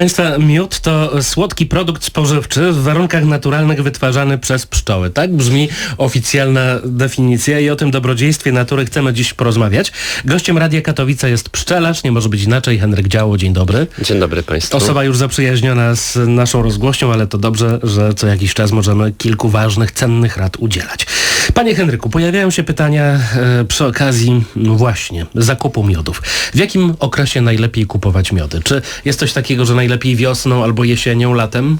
Państwa, miód to słodki produkt spożywczy w warunkach naturalnych wytwarzany przez pszczoły. Tak brzmi oficjalna definicja i o tym dobrodziejstwie natury chcemy dziś porozmawiać. Gościem Radia Katowice jest pszczelarz, nie może być inaczej, Henryk Działo, dzień dobry. Dzień dobry Państwu. Osoba już zaprzyjaźniona z naszą rozgłośnią, ale to dobrze, że co jakiś czas możemy kilku ważnych, cennych rad udzielać. Panie Henryku, pojawiają się pytania e, przy okazji no właśnie zakupu miodów. W jakim okresie najlepiej kupować miody? Czy jest coś takiego, że najlepiej wiosną albo jesienią, latem?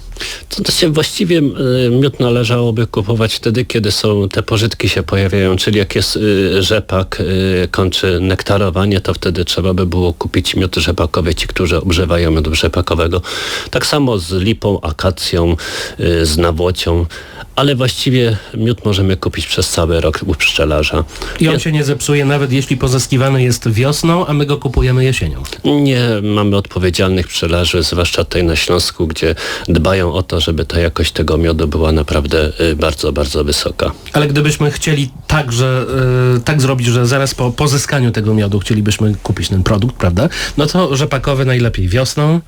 To, to się właściwie y, miód należałoby kupować wtedy, kiedy są te pożytki się pojawiają, czyli jak jest y, rzepak, y, kończy nektarowanie, to wtedy trzeba by było kupić miód rzepakowy, ci, którzy używają miodu rzepakowego. Tak samo z lipą, akacją, z nawłocią, ale właściwie miód możemy kupić przez cały rok u pszczelarza. I on się nie zepsuje nawet jeśli pozyskiwany jest wiosną, a my go kupujemy jesienią. Nie mamy odpowiedzialnych pszczelarzy, zwłaszcza tutaj na Śląsku, gdzie dbają o to, żeby ta jakość tego miodu była naprawdę y, bardzo, bardzo wysoka. Ale gdybyśmy chcieli tak, że, y, tak zrobić, że zaraz po pozyskaniu tego miodu chcielibyśmy kupić ten produkt, prawda? No to rzepakowy najlepiej wiosną,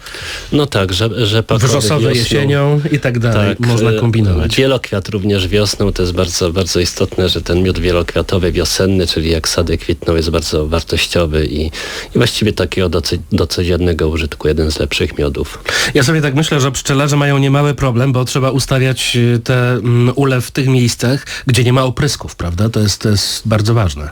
No tak, że, że wrzosowy jesienią i tak dalej. Można y, kombinować. Wielokwiat również wiosną, to jest bardzo, bardzo istotne, że ten miód wielokwiatowy, wiosenny, czyli jak sady kwitną, jest bardzo wartościowy i, i właściwie takiego do, do codziennego użytku jeden z lepszych miodów. Ja sobie tak myślę, że pszczelarze mają niemały problem, bo trzeba ustawiać y, te mm, ule w tych miejscach, gdzie nie ma oprysków, prawda? To jest, to jest bardzo ważne.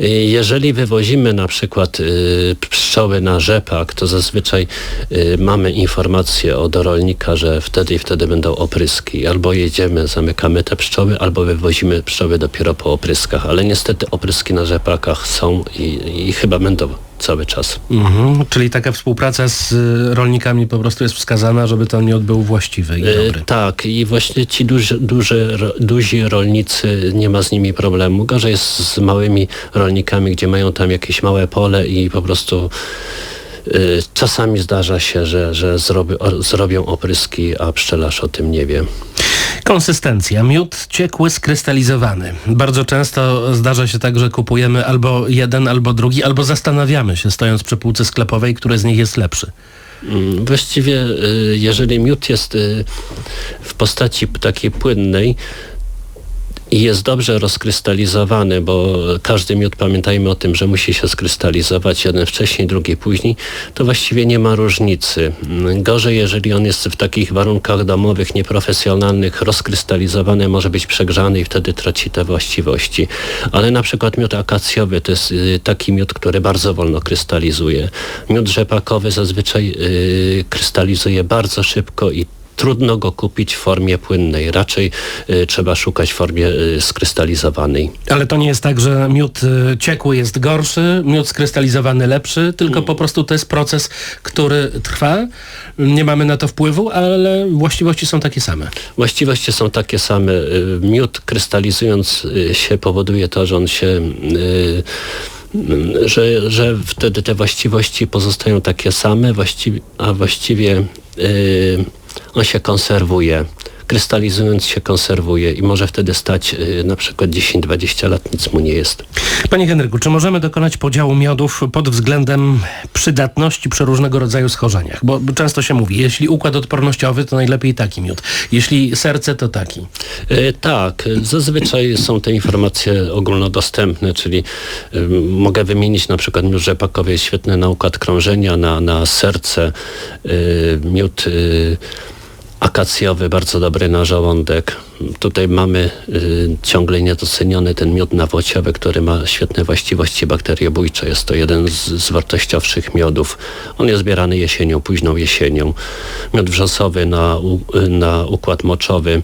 Y, Jeżeli wywozimy na przykład y, pszczoły na rzepak, to zazwyczaj y, mamy informację od rolnika, że wtedy i wtedy będą opryski. Albo jedziemy, zamykamy te pszczoły, albo wywozimy pszczoły dopiero po opryskach. Ale niestety opryski na rzepakach są i, i chyba będą cały czas. Mhm. Czyli taka współpraca z y, rolnikami po prostu jest wskazana, żeby ten miód był właściwy i Y, dobry. Tak, i właśnie ci duży, duży, duzi rolnicy, nie ma z nimi problemu. Gorzej jest z małymi rolnikami, gdzie mają tam jakieś małe pole i po prostu y, czasami zdarza się, że, że zrobi, o, zrobią opryski, a pszczelarz o tym nie wie. Konsystencja. Miód ciekły, skrystalizowany. Bardzo często zdarza się tak, że kupujemy albo jeden, albo drugi, albo zastanawiamy się, stojąc przy półce sklepowej, który z nich jest lepszy. Mm, Właściwie, y, jeżeli miód jest y, w postaci takiej płynnej i jest dobrze rozkrystalizowany, bo każdy miód, pamiętajmy o tym, że musi się skrystalizować, jeden wcześniej, drugi później, to właściwie nie ma różnicy. Gorzej, jeżeli on jest w takich warunkach domowych, nieprofesjonalnych, rozkrystalizowany, może być przegrzany i wtedy traci te właściwości. Ale na przykład miód akacjowy to jest y, taki miód, który bardzo wolno krystalizuje. Miód rzepakowy zazwyczaj y, krystalizuje bardzo szybko i trudno go kupić w formie płynnej. Raczej y, trzeba szukać w formie y, skrystalizowanej. Ale to nie jest tak, że miód y, ciekły jest gorszy, miód skrystalizowany lepszy, tylko po prostu to jest proces, który trwa. Nie mamy na to wpływu, ale właściwości są takie same. Właściwości są takie same. Y, Miód krystalizując y, się powoduje to, że on się y, że, że wtedy te właściwości pozostają takie same, a właściwie y, on się konserwuje. Krystalizując się konserwuje i może wtedy stać y, na przykład 10-20 lat, nic mu nie jest. Panie Henryku, czy możemy dokonać podziału miodów pod względem przydatności przy różnego rodzaju schorzeniach? Bo często się mówi, jeśli układ odpornościowy, to najlepiej taki miód. Jeśli serce, to taki. E, Tak, zazwyczaj są te informacje ogólnodostępne, czyli y, mogę wymienić na przykład miód rzepakowy jest świetny na układ krążenia, na, na serce, y, miód akacjowy bardzo dobry na żołądek. Tutaj mamy y, ciągle niedoceniony ten miód nawłociowy, który ma świetne właściwości bakteriobójcze. Jest to jeden z, z wartościowszych miodów. On jest zbierany jesienią, późną jesienią. Miód wrzosowy na, u, na układ moczowy.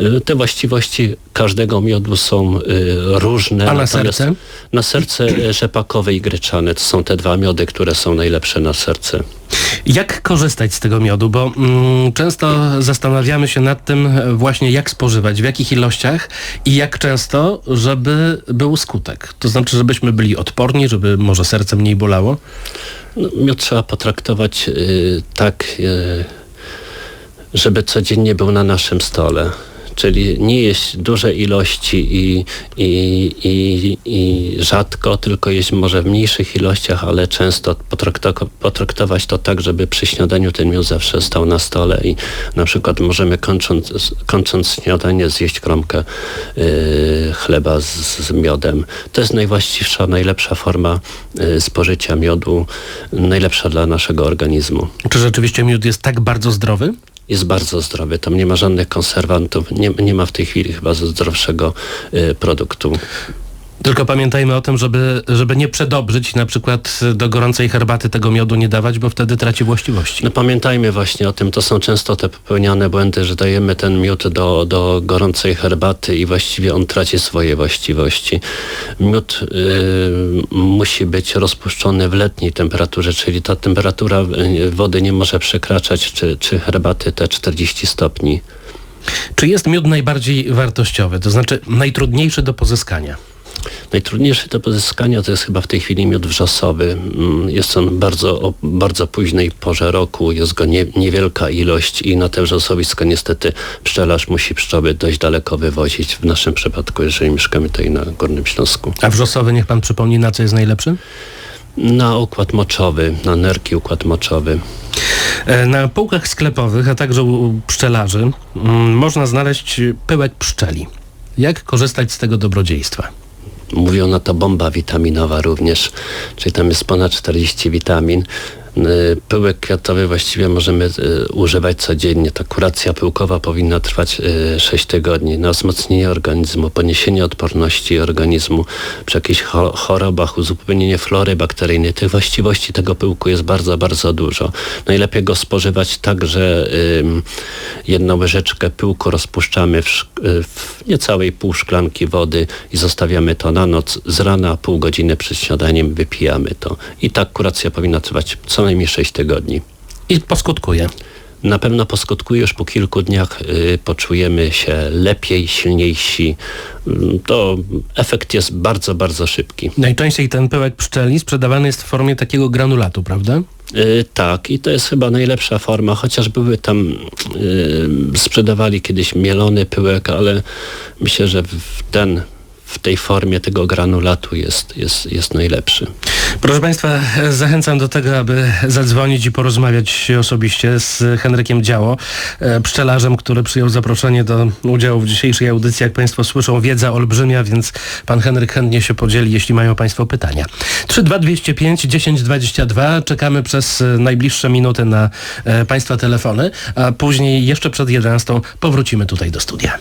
Y, te właściwości każdego miodu są y, różne. A na serce? Na serce y, rzepakowe i gryczane. To są te dwa miody, które są najlepsze na serce. Jak korzystać z tego miodu? Bo mm, często zastanawiamy się nad tym właśnie, jak spożywać, w jakich ilościach i jak często, żeby był skutek. To znaczy, żebyśmy byli odporni, żeby może serce mniej bolało. No, miód trzeba potraktować y, tak, y, żeby codziennie był na naszym stole. Czyli nie jeść duże ilości i, i, i, i rzadko, tylko jeść może w mniejszych ilościach, ale często potrakto- potraktować to tak, żeby przy śniadaniu ten miód zawsze stał na stole i na przykład możemy kończąc, kończąc śniadanie zjeść kromkę y, chleba z, z miodem. To jest najwłaściwsza, najlepsza forma y, spożycia miodu, najlepsza dla naszego organizmu. Czy rzeczywiście miód jest tak bardzo zdrowy? Jest bardzo zdrowy, tam nie ma żadnych konserwantów, nie, nie ma w tej chwili chyba zdrowszego y, produktu. Tylko pamiętajmy o tym, żeby, żeby nie przedobrzyć na przykład do gorącej herbaty tego miodu nie dawać, bo wtedy traci właściwości. No pamiętajmy właśnie o tym, to są często te popełniane błędy, że dajemy ten miód do, do gorącej herbaty i właściwie on traci swoje właściwości. Miód y, musi być rozpuszczony w letniej temperaturze, czyli ta temperatura y, wody nie może przekraczać, czy, czy herbaty te 40 stopni. Czy jest miód najbardziej wartościowy, to znaczy najtrudniejszy do pozyskania? Najtrudniejszy do pozyskania to jest chyba w tej chwili miód wrzosowy. Mm, Jest on bardzo, o bardzo późnej porze roku, jest go nie, niewielka ilość i na te wrzosowisko niestety pszczelarz musi pszczoły dość daleko wywozić. W naszym przypadku, jeżeli mieszkamy tutaj na Górnym Śląsku. A wrzosowy, niech pan przypomni, na co jest najlepszy? Na układ moczowy, na nerki układ moczowy. E, Na półkach sklepowych, a także u pszczelarzy mm, można znaleźć pyłek pszczeli. Jak korzystać z tego dobrodziejstwa? Mówią na to bomba witaminowa również, czyli tam jest ponad 40 witamin. Y, Pyłek kwiatowy właściwie możemy y, używać codziennie. Ta kuracja pyłkowa powinna trwać y, 6 tygodni na wzmocnienie organizmu, poniesienie odporności organizmu przy jakichś cho- chorobach, uzupełnienie flory bakteryjnej. Tych właściwości tego pyłku jest bardzo, bardzo dużo. Najlepiej go spożywać tak, że jedną łyżeczkę pyłku rozpuszczamy w, y, w niecałej pół szklanki wody i zostawiamy to na noc. Z rana pół godziny przed śniadaniem wypijamy to. I tak kuracja powinna trwać co najmniej 6 tygodni. I poskutkuje. Na pewno poskutkuje już po kilku dniach, y, poczujemy się lepiej, silniejsi. Mm, To efekt jest bardzo, bardzo szybki. Najczęściej ten pyłek pszczeli sprzedawany jest w formie takiego granulatu, prawda? Y, tak, i to jest chyba najlepsza forma, chociaż były tam, y, sprzedawali kiedyś mielony pyłek, ale myślę, że w ten, w tej formie tego granulatu jest, jest, jest najlepszy. Proszę Państwa, zachęcam do tego, aby zadzwonić i porozmawiać osobiście z Henrykiem Działo, e, pszczelarzem, który przyjął zaproszenie do udziału w dzisiejszej audycji. Jak Państwo słyszą, wiedza olbrzymia, więc Pan Henryk chętnie się podzieli, jeśli mają Państwo pytania. 32205 1022. Czekamy przez e, najbliższe minuty na e, Państwa telefony, a później jeszcze przed 11 powrócimy tutaj do studia.